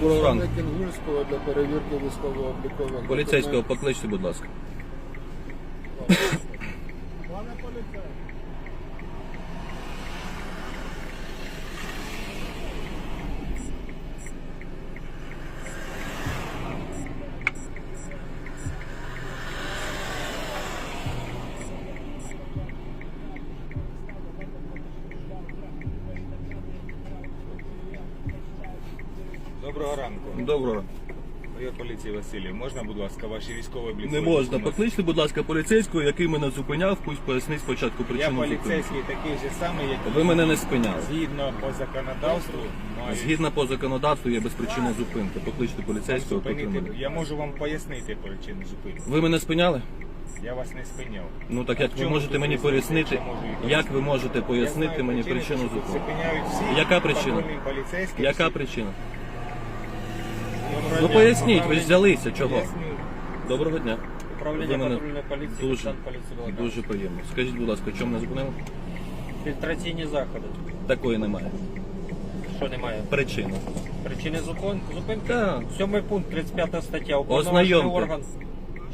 Доброго ранку. Кінгульського для перевірки військово-облікових. Поліцейського покличте, будь ласка. Пане поліцей. Доброго ранку. Доброго ранку. Поліції Васильєв. Можна, будь ласка, ваші військові облікові Не можна. Покличте, будь ласка, поліцейського, який мене зупиняв, пусть пояснить спочатку Я причину зупинки. поліцейський такий же самий, як і Ви мене не спиняли. згідно по законодавству маю Згідно по законодавству є безпричинна зупинка. Покличте поліцейського, поки зупинити. мене. Я можу вам пояснити причину зупинки. Ви мене спиняли? Я вас не спиняв. Ну так як в ви чому можете тут мені різниця, пояснити, якщо можу її як ви можете Я пояснити знаю мені причину, причину зупинки? Зупиняють всі. Яка причина? патрульні поліцейські. Яка всі. причина? Доброго Ну дня. поясніть, ви ж взялися, чого? Доброго дня. Управління мене патрульної поліції, Дуже, капітан поліції дуже приємно. Скажіть, будь ласка, чому мене зупинили? Фільтраційні заходи. Такої немає. Що немає? Причина. Причини зупин... зупинки? Так. Сьомий пункт, 35 стаття. Уповноважений Ознайомте. орган.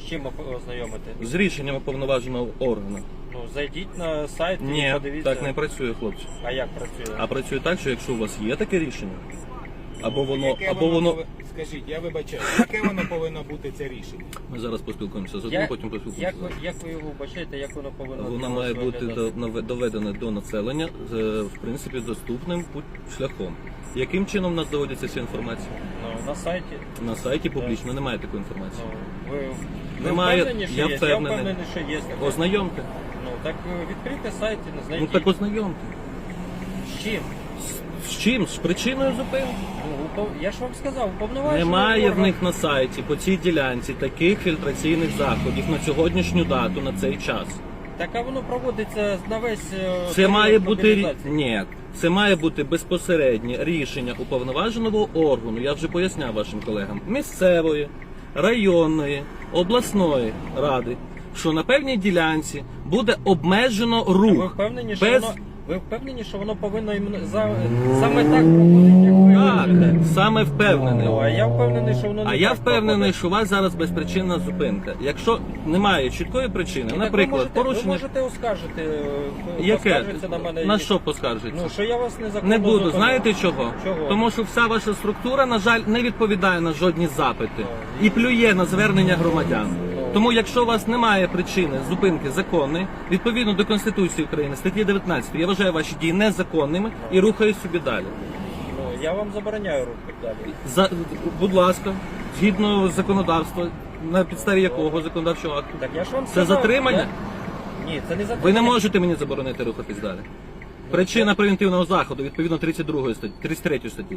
З чим оп- ознайомити? З рішенням уповноваженого органу. Ну, зайдіть на сайт і Ні, подивіться. так не працює, хлопці. А як працює? А працює так, що якщо у вас є таке рішення, або воно, Яке або воно. пове- Скажіть, я вибачаю, яке воно повинно бути це рішення? Ми зараз поспілкуємося з одним, Як, потім як, поспілкуємося. ви, як ви його бачите, як воно повинно Воно має бути виглядати? до- наве- доведене до населення е, в принципі доступним путь- шляхом. Яким чином в нас доводиться ця інформація? Ну, на сайті. На сайті публічно немає такої інформації. Ну, ви, ви Немає, впевнені, що я є? впевнений. Я впевнений, що є. таке. Ознайомте. Ну, так е, відкрийте сайт і Ну знайдіть. так ознайомте. З чим? З чим? З причиною зупинки? Ну, упов- я ж вам сказав, уповноважений Немає в орган. них на сайті по цій ділянці таких фільтраційних заходів на сьогоднішню дату, на цей час. Так а воно проводиться на весь е, Це період має бути рі- мобілізації. ні, це має бути безпосереднє рішення уповноваженого органу. Я вже поясняв вашим колегам місцевої, районної, обласної ради, що на певній ділянці буде обмежено А Ви рух. впевнені, що без воно ви впевнені, що воно повинно іменно за саме так проходити, як ви так, саме впевнений. Ну, а я впевнений, що воно не А я так впевнений, проходить. що у вас зараз безпричинна зупинка. Якщо немає чіткої причини, так наприклад, ви можете, порушення ви можете оскаржити, е, яке поскаржитися на мене. на і- що поскаржиться? Ну, що я вас незаконно Не буду. зупинив. Знаєте чого? Чого? Тому що вся ваша структура, на жаль, не відповідає на жодні запити і плює на звернення громадян. Тому, якщо у вас немає причини зупинки законної, відповідно до Конституції України, статті 19, я вважаю ваші дії незаконними і рухаюсь собі далі. Ну, я вам забороняю рухати далі. За, будь ласка, згідно законодавства, на підставі якого законодавчого акту. Так я ж вам Це сказав, затримання? я- Ні, це не затримання. Ви не можете мені заборонити рухатись далі. Причина превентивного заходу відповідно 32 статті, 33 статті.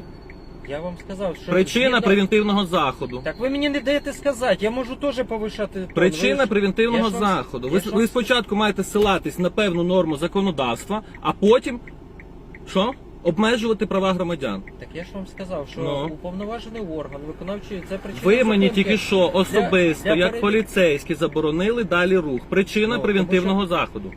Я вам сказав, що... Причина згідно- превентивного заходу. Так ви мені не даєте сказати, я можу теж повишати... тон. Причина Ви ж- превентивного я ж вам- заходу. я Ви, ж ви спочатку маєте ссилатись на певну норму законодавства, а потім що? Обмежувати права громадян. Так я ж вам сказав, що Ну. уповноважений орган, виконавчий, це причина Ви мені зупинки. тільки що особисто, Для- для як перевір- поліцейські, заборонили далі рух. Причина Ну, превентивного заходу.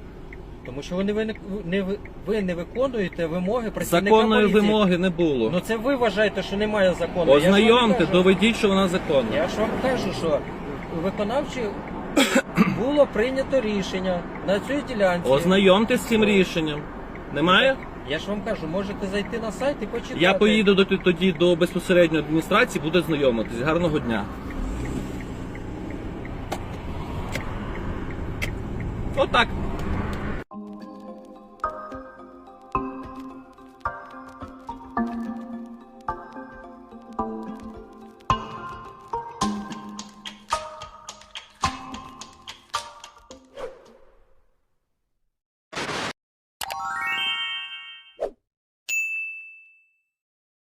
Тому що ви не, ви, не, ви- ви не виконуєте вимоги працівника Законної поліції. вимоги не було. Ну це ви вважаєте, що немає закону. Я ж вам Ознайомте, кажу- доведіть, що вона законна. Я ж вам кажу, що виконавчі було прийнято рішення на цій ділянці. Ознайомте з цим рішенням. Немає? Я ж вам кажу, можете зайти на сайт і почитати. Я поїду до, тоді до безпосередньої адміністрації, буду знайомитись. Гарного дня. Отак.